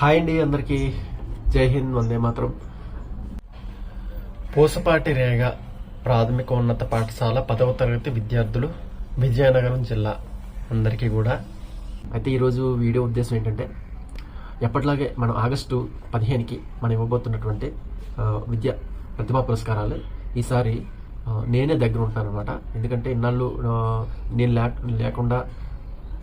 Hi అండి అందరికీ. జై హింద్ వందే మాత్రం. పూసపాటి రేగ ప్రాథమిక ఉన్నత పాఠశాల పదవ తరగతి విద్యార్థులు విజయనగరం జిల్లా అందరికీ కూడా. అయితే ఈరోజు వీడియో ఉద్దేశం ఏంటంటే ఎప్పటిలాగే మనం ఆగస్టు పదిహేనుకి మనం ఇవ్వబోతున్నటువంటి విద్య ప్రతిభా పురస్కారాలు ఈసారి నేనే దగ్గర ఉంటాను అనమాట ఎందుకంటే ఇన్నాళ్ళు నేను లేకుండా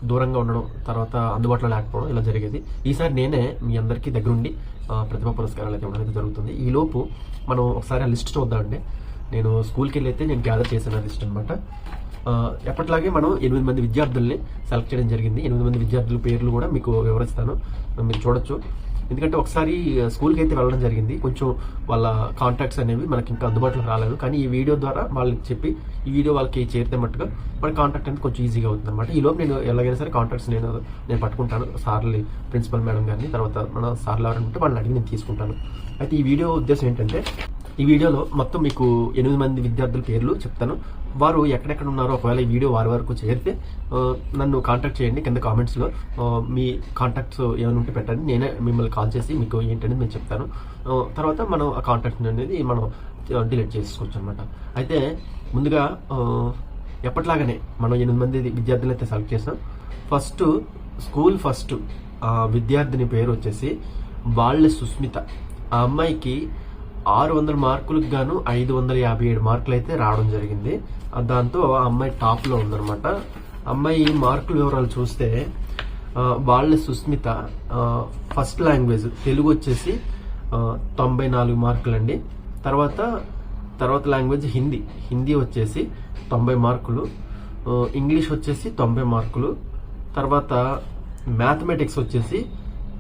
దూరంగా ఉండడం తర్వాత అందుబాటులో లేకపోవడం ఇలా జరిగేది. ఈసారి నేనే మీ అందరికీ దగ్గరుండి ప్రతిభా పురస్కారాలు అయితే ఇవ్వడం అయితే జరుగుతుంది. ఈ లోపు మనం ఒకసారి ఆ లిస్ట్ చూద్దామండి. నేను స్కూల్కి వెళ్ళి నేను గ్యాదర్ చేసిన లిస్ట్ అనమాట ఎప్పటిలాగే మనం ఎనిమిది మంది విద్యార్థుల్ని సెలెక్ట్ చేయడం జరిగింది. ఎనిమిది మంది విద్యార్థుల పేర్లు కూడా మీకు వివరిస్తాను. మీరు చూడొచ్చు. ఎందుకంటే ఒకసారి స్కూల్కి అయితే వెళ్ళడం జరిగింది. కొంచెం వాళ్ళ కాంటాక్ట్స్ అనేవి మనకి ఇంకా అందుబాటులో రాలేదు. కానీ ఈ వీడియో ద్వారా వాళ్ళకి చెప్పి ఈ వీడియో వాళ్ళకి చేరితే మట్టుగా మన కాంటాక్ట్ అనేది కొంచెం ఈజీగా అవుతుంది అనమాట ఈ లోపు నేను ఎలాగైనా సరే కాంటాక్ట్స్ నేను నేను పట్టుకుంటాను. సార్లు ప్రిన్సిపల్ మేడం గారిని తర్వాత మన సార్లు ఎవరంటే వాళ్ళని అడిగి నేను తీసుకుంటాను. అయితే ఈ వీడియో ఉద్దేశం ఏంటంటే ఈ వీడియోలో మొత్తం మీకు ఎనిమిది మంది విద్యార్థుల పేర్లు చెప్తాను. వారు ఎక్కడెక్కడ ఉన్నారో ఒకవేళ ఈ వీడియో వారి వరకు చేరితే నన్ను కాంటాక్ట్ చేయండి కింద కామెంట్స్లో మీ కాంటాక్ట్స్ ఏమైనా ఉంటే పెట్టండి నేనే మిమ్మల్ని కాల్ చేసి మీకు ఏంటనేది నేను చెప్తాను. తర్వాత మనం ఆ కాంటాక్ట్ అనేది మనం డిలీట్ చేసుకోవచ్చు అనమాట అయితే ముందుగా ఎప్పటిలాగానే మనం ఎనిమిది మంది విద్యార్థులు అయితే సెలెక్ట్ చేసాం. ఫస్ట్ స్కూల్ ఫస్ట్ విద్యార్థిని పేరు వచ్చేసి వాళ్ళ సుస్మిత. ఆ అమ్మాయికి ఆరు వందల మార్కులకు గాను ఐదు వందల యాభై ఏడు మార్కులు అయితే రావడం జరిగింది. దాంతో ఆ అమ్మాయి టాప్లో ఉందన్నమాట. అమ్మాయి మార్కుల వివరాలు చూస్తే వాళ్ళ సుస్మిత ఫస్ట్ లాంగ్వేజ్ తెలుగు వచ్చేసి తొంభై నాలుగు మార్కులు అండి తర్వాత తర్వాత లాంగ్వేజ్ హిందీ. హిందీ వచ్చేసి తొంభై మార్కులు ఇంగ్లీష్ వచ్చేసి తొంభై మార్కులు తర్వాత మ్యాథమెటిక్స్ వచ్చేసి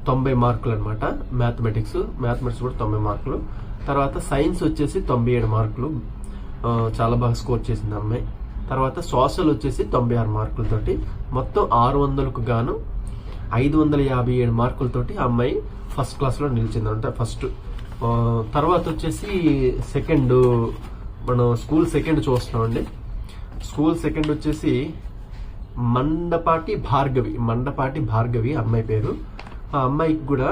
తొంభై మార్కులు అనమాట మ్యాథమెటిక్స్ మ్యాథమెటిక్స్ కూడా తొంభై మార్కులు. తర్వాత సైన్స్ వచ్చేసి తొంభై ఏడు మార్కులు చాలా బాగా స్కోర్ చేసింది అమ్మాయి. తర్వాత సోషల్ వచ్చేసి తొంభై ఆరు మార్కులతోటి మొత్తం ఆరు వందలకు గాను ఐదు వందల యాభై ఏడు మార్కులతోటి ఆ అమ్మాయి ఫస్ట్ క్లాస్లో నిలిచింది అంటే ఫస్ట్ తర్వాత వచ్చేసి సెకండ్ మనం స్కూల్ సెకండ్ చూస్తున్నామండి స్కూల్ సెకండ్ వచ్చేసి మండపాటి భార్గవి మండపాటి భార్గవి అమ్మాయి పేరు. ఆ అమ్మాయికి కూడా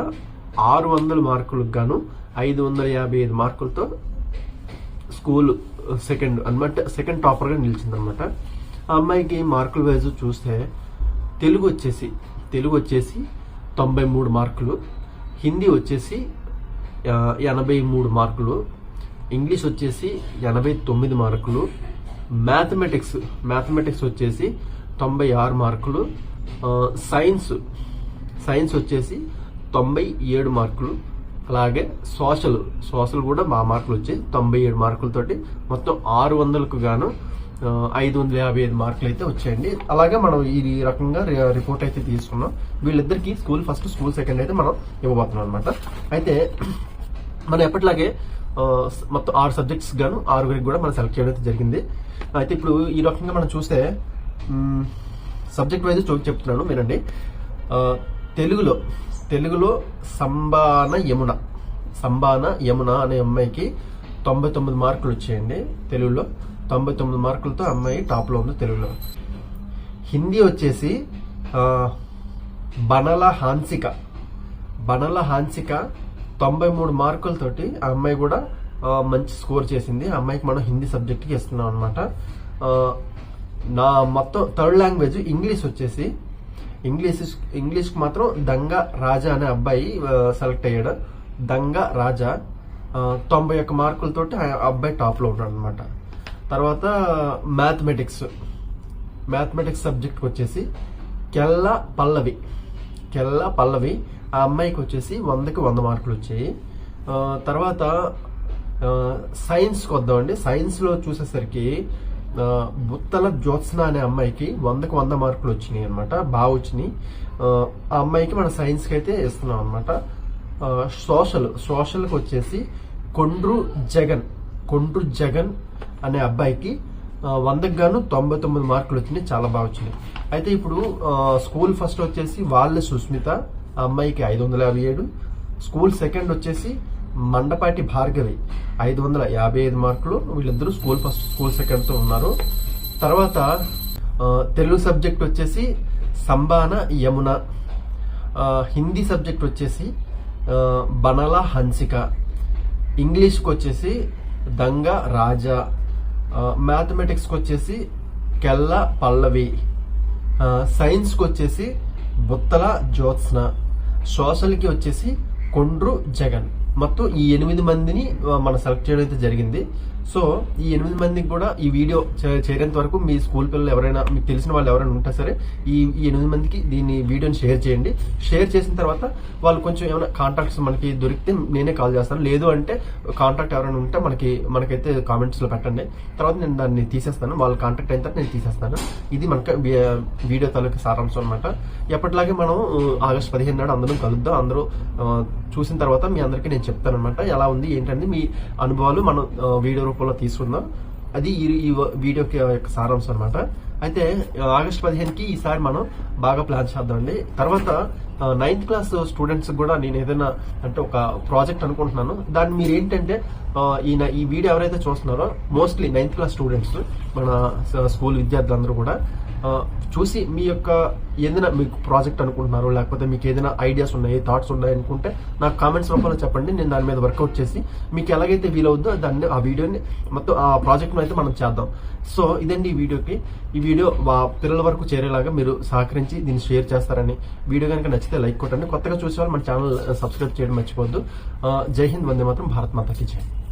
ఆరు వందల మార్కులకు గాను ఐదు వందల యాభై ఐదు మార్కులతో స్కూల్ సెకండ్ అనమాట సెకండ్ టాపర్గా నిలిచిందనమాట ఆ అమ్మాయికి మార్కుల వైజ్ చూస్తే తెలుగు వచ్చేసి తెలుగు వచ్చేసి తొంభై మూడు మార్కులు హిందీ వచ్చేసి ఎనభై మూడు మార్కులు ఇంగ్లీష్ వచ్చేసి ఎనభై తొమ్మిది మార్కులు మ్యాథమెటిక్స్ మ్యాథమెటిక్స్ వచ్చేసి తొంభై ఆరు మార్కులు సైన్స్ సైన్స్ వచ్చేసి తొంభై ఏడు మార్కులు అలాగే సోషల్ సోషల్ కూడా మా మార్కులు వచ్చాయి. తొంభై ఏడు మార్కులతోటి మొత్తం ఆరు వందలకు గాను ఐదు వందల యాభై ఐదు మార్కులు అయితే వచ్చాయండి. అలాగే మనం ఈ రకంగా రిపోర్ట్ అయితే తీసుకున్నాం. వీళ్ళిద్దరికి స్కూల్ ఫస్ట్ స్కూల్ సెకండ్ అయితే మనం ఇవ్వబోతున్నాం అనమాట అయితే మనం ఎప్పటిలాగే మొత్తం ఆరు సబ్జెక్ట్స్ గాను ఆరుగురికి కూడా మనం సెలెక్ట్ చేయడం అయితే జరిగింది. అయితే ఇప్పుడు ఈ రకంగా మనం చూస్తే సబ్జెక్ట్ వైజ్ చెప్తున్నాను మీరండి. తెలుగులో తెలుగులో సంబాన యమున. సంబాన యమున అనే అమ్మాయికి తొంభై తొమ్మిది మార్కులు వచ్చాయండి తెలుగులో. తొంభై తొమ్మిది మార్కులతో అమ్మాయి టాప్లో ఉంది తెలుగులో. హిందీ వచ్చేసి బనల హాన్సిక. బనల హాన్సిక తొంభై మూడు మార్కులతోటి ఆ అమ్మాయి కూడా మంచి స్కోర్ చేసింది. ఆ అమ్మాయికి మనం హిందీ సబ్జెక్ట్కి ఇస్తున్నాం అనమాట నా మొత్తం థర్డ్ లాంగ్వేజ్ ఇంగ్లీష్ వచ్చేసి ఇంగ్లీష్ ఇంగ్లీష్కి మాత్రం దంగ రాజా అనే అబ్బాయి సెలెక్ట్ అయ్యాడు. దంగ రాజా. తొంభై ఒక్క మార్కులతోటి ఆ అబ్బాయి టాప్లో ఉన్నాడు అనమాట తర్వాత మ్యాథమెటిక్స్. మ్యాథమెటిక్స్ సబ్జెక్ట్ వచ్చేసి కెల్ల పల్లవి. కెల్ల పల్లవి. ఆ అమ్మాయికి వచ్చేసి వందకి వంద మార్కులు వచ్చాయి. తర్వాత సైన్స్కి వద్దామండి. సైన్స్లో చూసేసరికి బుత్తల జ్యోత్స్న అనే అమ్మాయికి వందకు వంద మార్కులు వచ్చినాయి అనమాట బాగా వచ్చినాయి. ఆ, అమ్మాయికి మన సైన్స్కి అయితే ఇస్తున్నాం అనమాట సోషల్ సోషల్కి వచ్చేసి కొండ్రు జగన్ కొండ్రు జగన్ అనే అబ్బాయికి వందకు గాను తొంభై తొమ్మిది మార్కులు వచ్చినాయి. చాలా బాగా వచ్చినాయి. అయితే ఇప్పుడు స్కూల్ ఫస్ట్ వచ్చేసి వాళ్ళ సుస్మిత. ఆ అమ్మాయికి ఐదు వందల యాభై ఏడు. స్కూల్ సెకండ్ వచ్చేసి మండపాటి భార్గవి. ఐదు వందల యాభై ఐదు మార్కులు. వీళ్ళిద్దరూ స్కూల్ ఫస్ట్ స్కూల్ సెకండ్తో ఉన్నారు. తర్వాత తెలుగు సబ్జెక్ట్ వచ్చేసి సంబాన యమున. హిందీ సబ్జెక్ట్ వచ్చేసి బనల హన్సిక. ఇంగ్లీష్కి వచ్చేసి దంగ రాజా. మ్యాథమెటిక్స్కి వచ్చేసి కెల్ల పల్లవి. సైన్స్కి వచ్చేసి బుత్తల జ్యోత్స్న. సోషల్కి వచ్చేసి కొండ్రు జగన్. మొత్తం ఈ ఎనిమిది మందిని మనం సెలెక్ట్ చేయడం అయితే జరిగింది. సో ఈ ఎనిమిది మందికి కూడా ఈ వీడియో చే- చేరేంత వరకు మీ స్కూల్ పిల్లలు ఎవరైనా మీకు తెలిసిన వాళ్ళు ఎవరైనా ఉంటే సరే ఈ ఈ ఎనిమిది మందికి దీన్ని వీడియోని షేర్ చేయండి. షేర్ చేసిన తర్వాత వాళ్ళు కొంచెం ఏమైనా కాంటాక్ట్స్ మనకి దొరికితే నేనే కాల్ చేస్తాను. లేదు అంటే కాంటాక్ట్ ఎవరైనా ఉంటే మనకి మనకైతే కామెంట్స్లో పెట్టండి. తర్వాత నేను దాన్ని తీసేస్తాను. వాళ్ళు కాంటాక్ట్ అయిన తర్వాత నేను తీసేస్తాను. ఇది మనకి వీడియో తాలూకు సారాంశం అనమాట ఎప్పటిలాగే మనం ఆగస్ట్ పదిహేను నాడు అందరం కలుద్దాం. అందరూ చూసిన తర్వాత మీ అందరికీ నేను చెప్తాను అనమాట ఎలా ఉంది ఏంటంటే మీ అనుభవాలు మనం వీడియో రూపంలో తీసుకుందాం. అది ఈ వీడియో వీడియోకి యొక్క సారాంశం అనమాట అయితే ఆగస్ట్ పదిహేనుకి ఈసారి మనం బాగా ప్లాన్ చేద్దామండి తర్వాత నైన్త్ క్లాస్ స్టూడెంట్స్ కూడా నేను ఏదైనా అంటే ఒక ప్రాజెక్ట్ అనుకుంటున్నాను. దాన్ని మీరు ఏంటంటే ఈయన ఈ వీడియో ఎవరైతే చూస్తున్నారో మోస్ట్లీ నైన్త్ క్లాస్ స్టూడెంట్స్ మన స్కూల్ విద్యార్థులందరూ కూడా చూసి మీ యొక్క ఏదైనా మీకు ప్రాజెక్ట్ అనుకుంటున్నారు లేకపోతే మీకు ఏదైనా ఐడియాస్ ఉన్నాయి థాట్స్ ఉన్నాయి అనుకుంటే నాకు కామెంట్స్ రూపంలో చెప్పండి. నేను దాని మీద వర్కౌట్ చేసి మీకు ఎలాగైతే వీలవుద్దో దాన్ని ఆ వీడియోని మొత్తం ఆ ప్రాజెక్ట్ను అయితే మనం చేద్దాం. సో ఇదండి ఈ వీడియోకి. ఈ వీడియో మా పిల్లల వరకు చేరేలాగా మీరు సహకరించి దీన్ని షేర్ చేస్తారని వీడియో కనుక నచ్చితే లైక్ కొట్టండి. కొత్తగా చూసేవాళ్ళు మన ఛానల్ సబ్స్క్రైబ్ చేయడం మర్చిపోద్దు జై హింద్ వందే మాత్రం భారత్ మాతకి చేయండి